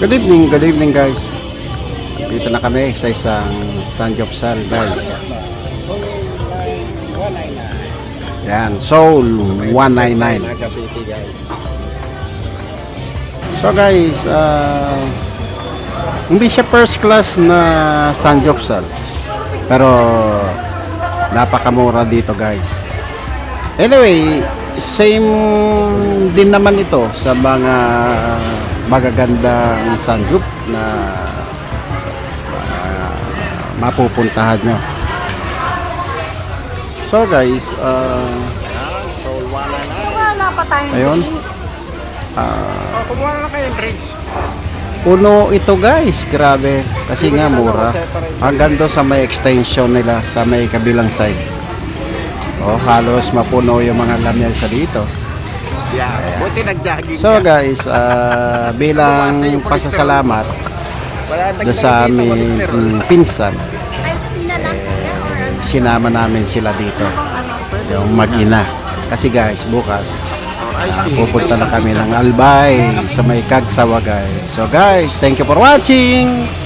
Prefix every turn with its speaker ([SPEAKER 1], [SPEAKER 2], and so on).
[SPEAKER 1] Good evening, good evening guys. Dito na kami sa isang San Jopsal guys. Yan, Soul 199.
[SPEAKER 2] Naga City guys.
[SPEAKER 1] So guys, ah, hindi siya first class na San Jopsal. Pero napakamura dito guys. Anyway, same din naman ito sa mga magagandang sanjup na ah, mapupuntahan nyo. So guys,
[SPEAKER 2] Soul 199.
[SPEAKER 3] Wala pa tayong
[SPEAKER 1] Ayun.
[SPEAKER 3] drinks.
[SPEAKER 2] kumuha na kayo drinks.
[SPEAKER 1] Puno ito guys, grabe. Kasi nga mura. Hanggang doon sa may extension nila, sa may kabilang side. Oh, halos mapuno yung mga lamesa dito.
[SPEAKER 2] Yeah, buti nag-jogging
[SPEAKER 1] So
[SPEAKER 2] ka.
[SPEAKER 1] guys, ah, bilang pasasalamat doon sa aming mm, pinsan,
[SPEAKER 3] or ano?
[SPEAKER 1] sinama namin sila dito.
[SPEAKER 3] ano.
[SPEAKER 1] Yung mag-ina. Kasi guys, bukas,
[SPEAKER 2] tea.
[SPEAKER 1] pupunta na kami ng Albay sa may Kagsawa guys. So guys, thank you for watching!